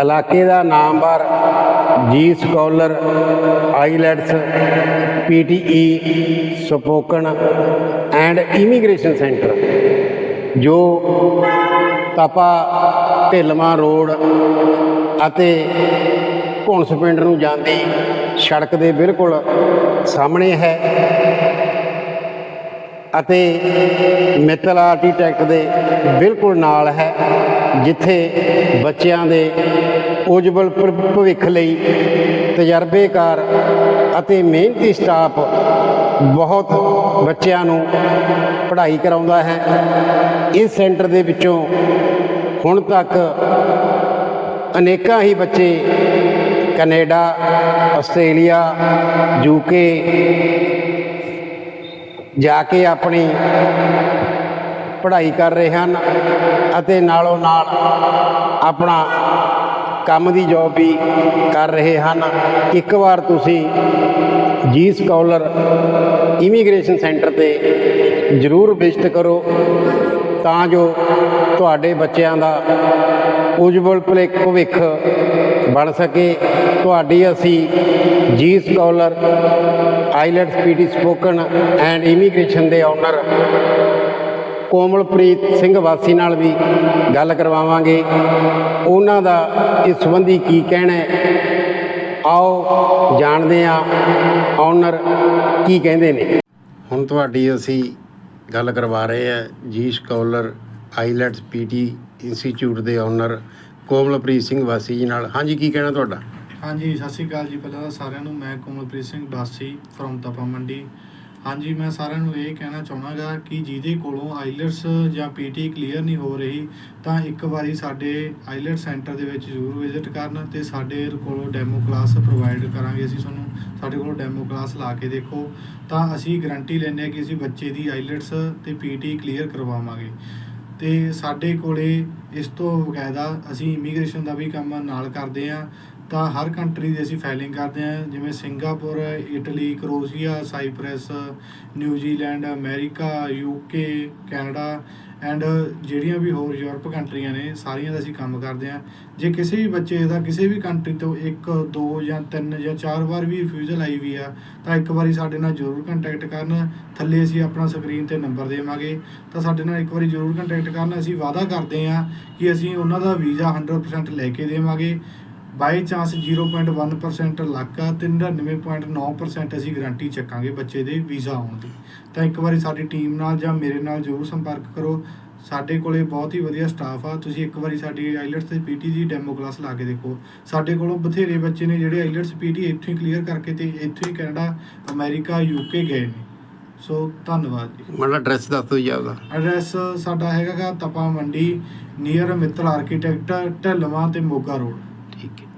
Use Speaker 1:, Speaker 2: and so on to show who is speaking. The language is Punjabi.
Speaker 1: ਇਲਾਕੇ ਦਾ ਨਾਮਵਰ G scholar, IELTS, PTE, spoken and immigration centre, ਜੋ ਤਪਾ ਢਿਲਮਾ ਰੋਡ ਅਤੇ ਘੁਣਸ ਪਿੰਡ ਨੂੰ ਜਾਂਦੀ ਸੜਕ ਦੇ ਬਿਲਕੁਲ ਸਾਹਮਣੇ ਹੈ ਅਤੇ ਮਿੱਤਲ ਆਰਕੀਟੈਕਟ ਦੇ ਬਿਲਕੁਲ ਨਾਲ ਹੈ। ਜਿੱਥੇ ਬੱਚਿਆਂ ਦੇ ਉਜਵਲ ਭਵਿੱਖ ਲਈ ਤਜਰਬੇਕਾਰ ਅਤੇ ਮਿਹਨਤੀ ਸਟਾਫ ਬਹੁਤ ਬੱਚਿਆਂ ਨੂੰ ਪੜ੍ਹਾਈ ਕਰਾਉਂਦਾ ਹੈ। ਇਸ ਸੈਂਟਰ ਦੇ ਵਿੱਚੋਂ ਹੁਣ ਤੱਕ ਅਨੇਕਾਂ ਹੀ ਬੱਚੇ ਕੈਨੇਡਾ, ਆਸਟ੍ਰੇਲੀਆ ਯੂਕੇ ਜਾ ਕੇ ਆਪਣੀ ਪੜ੍ਹਾਈ ਕਰ ਰਹੇ ਹਨ ਅਤੇ ਨਾਲੋਂ ਨਾਲ ਆਪਣਾ ਕੰਮ ਦੀ ਜੋਬ ਵੀ ਕਰ ਰਹੇ ਹਨ। ਇੱਕ ਵਾਰ ਤੁਸੀਂ ਜੀ ਸਕਾਲਰ ਇਮੀਗ੍ਰੇਸ਼ਨ ਸੈਂਟਰ ਤੇ ਜ਼ਰੂਰ ਵਿਜ਼ਿਟ ਕਰੋ ਤਾਂ ਜੋ ਤੁਹਾਡੇ ਬੱਚਿਆਂ ਦਾ ਉਜਵਲ ਭਲੇ- ਭਵਿੱਖ ਬਣ ਸਕੇ। ਤੁਹਾਡੀ ਅਸੀਂ G scholar IELTS PTE spoken and immigration ਦੇ ਓਨਰ ਕੋਮਲਪ੍ਰੀਤ ਸਿੰਘ ਵਾਸੀ ਨਾਲ ਵੀ ਗੱਲ ਕਰਵਾਵਾਂਗੇ। ਉਹਨਾਂ ਦਾ ਇਸ ਸੰਬੰਧੀ ਕੀ ਕਹਿਣਾ ਹੈ? ਆਓ ਜਾਣਦੇ ਹਾਂ ਓਨਰ ਕੀ ਕਹਿੰਦੇ ਨੇ। ਹੁਣ ਤੁਹਾਡੀ ਅਸੀਂ ਗੱਲ ਕਰਵਾ ਰਹੇ ਹਾਂ G scholar IELTS PTE institute ਦੇ ਓਨਰ ਕੋਮਲਪ੍ਰੀਤ ਸਿੰਘ ਵਾਸੀ ਜੀ ਨਾਲ। ਹਾਂਜੀ ਕੀ ਕਹਿਣਾ ਤੁਹਾਡਾ?
Speaker 2: ਹਾਂਜੀ ਸਤਿ ਸ਼੍ਰੀ ਅਕਾਲ ਜੀ। ਪਹਿਲਾਂ ਤਾਂ ਸਾਰਿਆਂ ਨੂੰ ਮੈਂ ਕੋਮਲਪ੍ਰੀਤ ਸਿੰਘ ਬਾਸੀ ਫਰੋਮ ਤਪਾ ਮੰਡੀ। ਹਾਂਜੀ, ਮੈਂ ਸਾਰਿਆਂ ਨੂੰ ਇਹ ਕਹਿਣਾ ਚਾਹਣਾਗਾ ਕਿ ਜਿਹਦੇ ਕੋਲੋਂ ਆਈਲਟਸ ਜਾਂ ਪੀਟੀ ਕਲੀਅਰ ਨਹੀਂ ਹੋ ਰਹੀ, ਤਾਂ ਇੱਕ ਵਾਰੀ ਸਾਡੇ ਆਈਲਟ ਸੈਂਟਰ ਦੇ ਵਿੱਚ ਜ਼ਰੂਰ ਵਿਜ਼ਿਟ ਕਰਨ ਤੇ ਸਾਡੇ ਕੋਲੋਂ ਡੈਮੋ ਕਲਾਸ ਪ੍ਰੋਵਾਈਡ ਕਰਾਂਗੇ ਅਸੀਂ ਤੁਹਾਨੂੰ। ਸਾਡੇ ਕੋਲ ਡੈਮੋ ਕਲਾਸ ਲਾ ਕੇ ਦੇਖੋ। ਤਾਂ ਅਸੀਂ ਗਾਰੰਟੀ ਲੈਂਦੇ ਹਾਂ ਕਿ ਅਸੀਂ ਬੱਚੇ ਦੀ ਆਈਲਟਸ ਤੇ ਪੀਟੀ ਕਲੀਅਰ ਕਰਵਾਵਾਂਗੇ। ਤੇ ਸਾਡੇ ਕੋਲੇ ਇਸ ਤੋਂ ਬਕਾਇਦਾ ਅਸੀਂ ਇਮੀਗ੍ਰੇਸ਼ਨ ਦਾ ਵੀ ਕੰਮ ਨਾਲ ਕਰਦੇ ਹਾਂ। ਤਾਂ ਹਰ ਕੰਟਰੀ ਦੀ ਅਸੀਂ ਫਾਈਲਿੰਗ ਕਰਦੇ ਹਾਂ, ਜਿਵੇਂ Singapore, Italy, Croatia, Cyprus New Zealand America UK Canada and ਜਿਹੜੀਆਂ ਵੀ ਹੋਰ ਯੂਰਪ ਕੰਟਰੀਆਂ ਨੇ, ਸਾਰੀਆਂ ਦਾ ਅਸੀਂ ਕੰਮ ਕਰਦੇ ਹਾਂ। ਜੇ ਕਿਸੇ ਵੀ ਬੱਚੇ ਦਾ ਕਿਸੇ ਵੀ ਕੰਟਰੀ ਤੋਂ ਇੱਕ, ਦੋ ਜਾਂ ਤਿੰਨ ਜਾਂ ਚਾਰ ਵਾਰ ਵੀ ਰਿਫਿਊਜ਼ਲ ਆਈ ਵੀ ਆ, ਤਾਂ ਇੱਕ ਵਾਰੀ ਸਾਡੇ ਨਾਲ ਜ਼ਰੂਰ ਕੰਟੈਕਟ ਕਰਨ। ਥੱਲੇ ਅਸੀਂ ਆਪਣਾ ਸਕਰੀਨ ਤੇ ਨੰਬਰ ਦੇਵਾਂਗੇ। ਤਾਂ ਸਾਡੇ ਨਾਲ ਇੱਕ ਵਾਰੀ ਜ਼ਰੂਰ ਕੰਟੈਕਟ ਕਰਨ। ਅਸੀਂ ਵਾਅਦਾ ਕਰਦੇ ਹਾਂ ਕਿ ਅਸੀਂ ਉਹਨਾਂ ਦਾ ਵੀਜ਼ਾ 100% ਲੈ ਕੇ ਦੇਵਾਂਗੇ। ਬਾਈ ਚਾਂਸ 0.1% ਲੱਕ ਆ ਤੇ 99.9% ਅਸੀਂ ਗਾਰੰਟੀ ਚੱਕਾਂਗੇ ਬੱਚੇ ਦੇ ਵੀਜ਼ਾ ਆਉਣ ਦੀ। ਤਾਂ ਇੱਕ ਵਾਰੀ ਸਾਡੀ ਟੀਮ ਨਾਲ ਜਾਂ ਮੇਰੇ ਨਾਲ ਜ਼ਰੂਰ ਸੰਪਰਕ ਕਰੋ। ਸਾਡੇ ਕੋਲੇ ਬਹੁਤ ਹੀ ਵਧੀਆ ਸਟਾਫ ਆ। ਤੁਸੀਂ ਇੱਕ ਵਾਰੀ ਸਾਡੀ ਆਈਲਟਸ ਤੇ ਪੀਟੀ ਦੀ ਡੈਮੋ ਕਲਾਸ ਲਾ ਕੇ ਦੇਖੋ। ਸਾਡੇ ਕੋਲੋਂ ਬਥੇਰੇ ਬੱਚੇ ਨੇ ਜਿਹੜੇ ਆਈਲਟਸ ਪੀਟੀ ਇੱਥੋਂ ਹੀ ਕਲੀਅਰ ਕਰਕੇ ਤੇ ਇੱਥੋਂ ਹੀ ਕੈਨੇਡਾ ਅਮਰੀਕਾ ਯੂਕੇ ਗਏ ਨੇ। ਸੋ ਧੰਨਵਾਦ ਜੀ।
Speaker 1: ਮਾੜਾ ਐਡਰੈਸ ਦੱਸ ਦਿਓ ਜੀ ਆਪਦਾ।
Speaker 2: ਐਡਰੈਸ ਸਾਡਾ ਹੈਗਾ ਤਪਾ ਮੰਡੀ ਨੀਅਰ ਮਿੱਤਲ ਆਰਕੀਟੈਕਟ ਢਿਲਵਾਂ ਤੇ ਮੋਗਾ ਰੋਡ
Speaker 1: ਠੀਕ ਹੈ